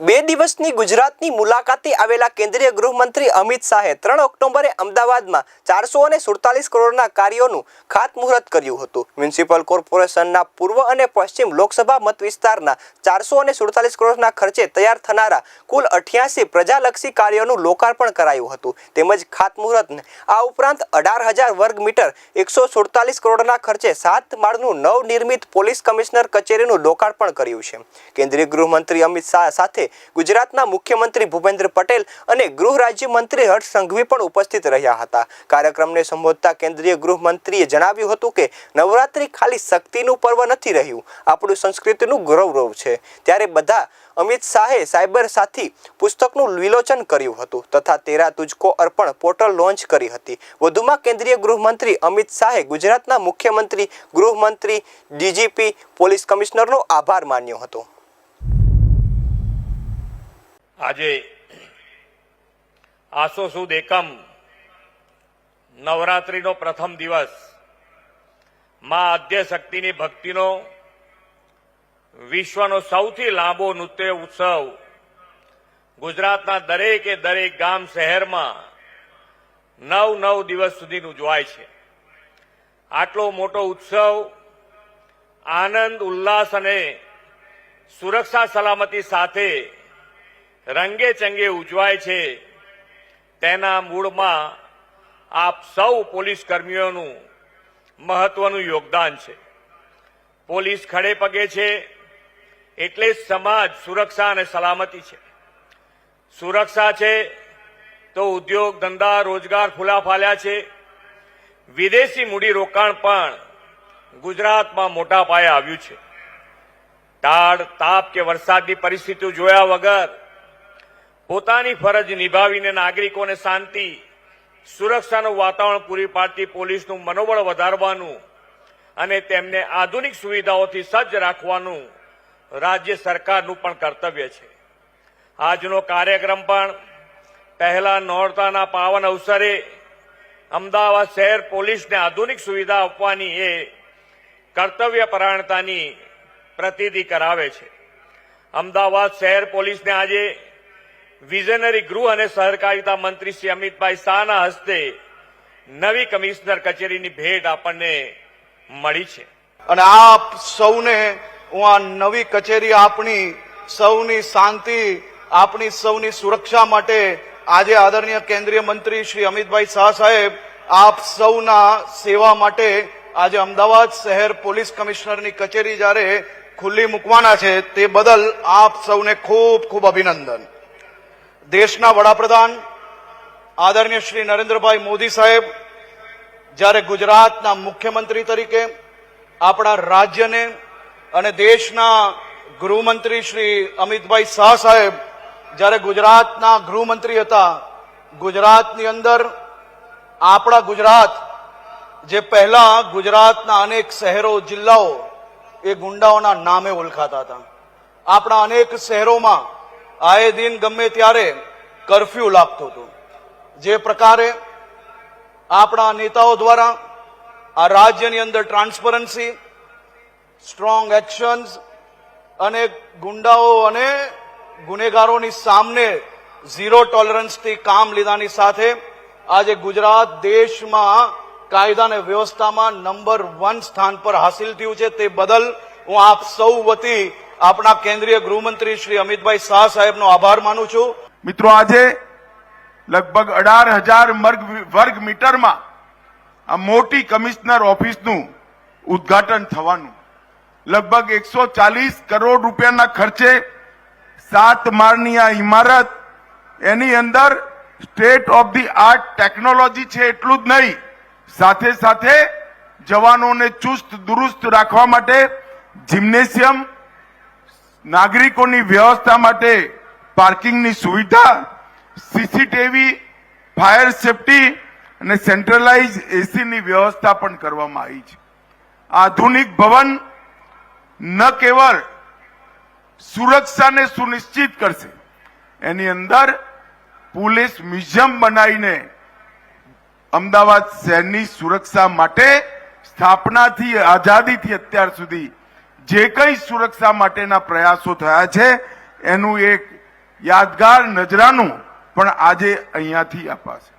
બે દિવસની ગુજરાતની મુલાકાતે આવેલા કેન્દ્રીય ગૃહમંત્રી અમિત શાહે ત્રણ ઓક્ટોબરે અમદાવાદમાં ચારસો અને સુડતાલીસ કરોડના કાર્યોનું ખાતમુહૂર્ત કર્યું હતું. મ્યુનિસિપલ કોર્પોરેશનના પૂર્વ અને પશ્ચિમ લોકસભા મત વિસ્તારના ચારસો અને સુડતાલીસ કરોડના ખર્ચે તૈયાર થનારા કુલ અઠ્યાસી પ્રજાલક્ષી કાર્યોનું લોકાર્પણ કરાયું હતું. તેમજ ખાતમુહૂર્તને આ ઉપરાંત અઢાર હજાર વર્ગ મીટર એકસો સુડતાલીસ કરોડના ખર્ચે સાત માળનું નવનિર્મિત પોલીસ કમિશનર કચેરીનું લોકાર્પણ કર્યું છે. કેન્દ્રીય ગૃહમંત્રી અમિત શાહ સાથે ગુજરાતના મુખ્યમંત્રી ભૂપેન્દ્ર પટેલ અને ગૃહ રાજ્યમંત્રી હર્ષ સંઘવી પણ ઉપસ્થિત રહ્યા હતા. કાર્યક્રમને સંબોધતા કેન્દ્રીય ગૃહમંત્રીએ જણાવ્યું હતું કે, નવરાત્રિ ખાલી શક્તિનું પર્વ નથી રહ્યું, આપણું સંસ્કૃતિનું ગૌરવ છે. ત્યારે બધા અમિત શાહે સાયબર સાથી પુસ્તકનું વિલોચન કર્યું હતું તથા તેરા તુજકો અર્પણ પોર્ટલ લોન્ચ કરી હતી. વધુમાં કેન્દ્રીય ગૃહમંત્રી અમિત શાહે ગુજરાતના મુખ્યમંત્રી, ગૃહમંત્રી, ડીજીપી, પોલીસ કમિશનરનો આભાર માન્યો હતો. આજે આસો સુદ એકમ નવરાત્રિનો પ્રથમ દિવસમાં આદ્ય શક્તિની ભક્તિનો વિશ્વનો સૌથી લાંબો નૃત્ય ઉત્સવ ગુજરાતના દરેકે દરેક ગામ શહેરમાં નવ નવ દિવસ સુધી ઉજવાય છે. આટલો મોટો ઉત્સવ આનંદ, ઉલ્લાસ અને સુરક્ષા સલામતી સાથે રંગે ચંગે ઉજવાય છે. તેના મૂળમાં આપ સૌ પોલીસ કર્મીઓનું મહત્વનું યોગદાન છે. પોલીસ ખડે પગે છે એટલે સમાજ સુરક્ષા અને સલામતી છે. સુરક્ષા છે તો ઉદ્યોગ ધંધા રોજગાર ફૂલા ફાલ્યા છે. વિદેશી મૂડીરોકાણ પણ ગુજરાતમાં મોટા પાયે આવ્યું છે. તાળ તાપ કે વરસાદની પરિસ્થિતિઓ જોયા વગર પોતાની ફરજ નિભાવીને નાગરિકોને શાંતિ, સુરક્ષાનું વાતાવરણ પૂરી પાડતી પોલીસનું મનોબળ વધારવાનું અને તેમને આધુનિક સુવિધાઓથી સજ્જ રાખવાનું રાજ્ય સરકારનું પણ કર્તવ્ય છે. આજનો કાર્યક્રમ પણ પહેલા નોરતાના પાવન અવસરે અમદાવાદ શહેર પોલીસને આધુનિક સુવિધા આપવાની એ કર્તવ્ય પ્રતિતિ પ્રતીતિ કરાવે છે. અમદાવાદ શહેર પોલીસને આજે વિઝનરી ગૃહ અને સહકારિતા મંત્રી શ્રી અમિતભાઈ શાહના હસ્તે નવી કમિશનર કચેરીની ભેટ આપણને મળી છે. અને આપ સૌને હું આ નવી કચેરી આપણી સૌની શાંતિ, આપણી સૌની સુરક્ષા માટે આજે આદરણીય કેન્દ્રીય મંત્રી શ્રી અમિતભાઈ શાહ સાહેબ, આપ સૌના સેવા માટે આજે અમદાવાદ શહેર પોલીસ કમિશનરની કચેરી જ્યારે ખુલ્લી મૂકવાના છે તે બદલ આપ સૌને ખૂબ ખૂબ અભિનંદન. દેશના વડાપ્રધાન આદરણીય શ્રી નરેન્દ્રભાઈ મોદી સાહેબ, જ્યારે ગુજરાતના મુખ્યમંત્રી તરીકે આપણા રાજ્યને અને દેશના ગૃહમંત્રી શ્રી અમિતભાઈ શાહ સાહેબ જ્યારે ગુજરાતના ગૃહમંત્રી હતા, ગુજરાતની અંદર આપણા ગુજરાત, જે પહેલા ગુજરાતના અનેક શહેરો, જિલ્લાઓ એ ગુંડાઓના નામે ઓળખાતા હતા. આપણા અનેક શહેરોમાં આએ દિન ગમે ત્યારે કરફ્યુ લાગતું હતું. જે પ્રકારે આપણા નેતાઓ દ્વારા આ રાજ્યની અંદર ટ્રાન્સપરન્સી, સ્ટ્રોંગ એક્શન્સ અને ગુંડાઓ અને ગુનેગારોની સામે ઝીરો ટોલરન્સથી કામ લીધાની સાથે આજે ગુજરાત દેશમાં કાયદા અને વ્યવસ્થામાં નંબર વન સ્થાન પર હાસિલ થયું છે. તે બદલ હું આપ સૌ વતી આપણા કેન્દ્રીય ગૃહમંત્રી શ્રી અમિતભાઈ શાહ સાહેબનો આભાર માનું છું. મિત્રો, આજે લગભગ અઢાર હજાર વર્ગ મીટરમાં આ મોટી કમિશનર ઓફિસનું ઉદ્ઘાટન થવાનું. લગભગ એકસો ચાલીસ કરોડ રૂપિયાના ખર્ચે સાત માળની આ ઇમારત, એની અંદર state of the art technology છે એટલું જ નહીં, સાથે સાથે જવાનોને ચુસ્ત, દુરુસ્ત રાખવા માટે જિમ્નેશિયમ નાગરિકોની વ્યવસ્થા માટે પાર્કિંગની સુવિધા, સીસીટીવી, ફાયર સેફટી અને સેન્ટ્રલાઇઝ એસીની વ્યવસ્થા પણ કરવામાં આવી છે. આધુનિક ભવન ન કેવળ સુરક્ષાને સુનિશ્ચિત કરશે, એની અંદર પોલીસ મ્યુઝિયમ બનાવીને અમદાવાદ શહેરની સુરક્ષા માટે સ્થાપનાથી આઝાદીથી અત્યાર સુધી જે કંઈ સુરક્ષા માટેના પ્રયાસો થયા છે, એનું એક યાદગાર નજરાનું પણ આજે અહીંયાથી અપાશે.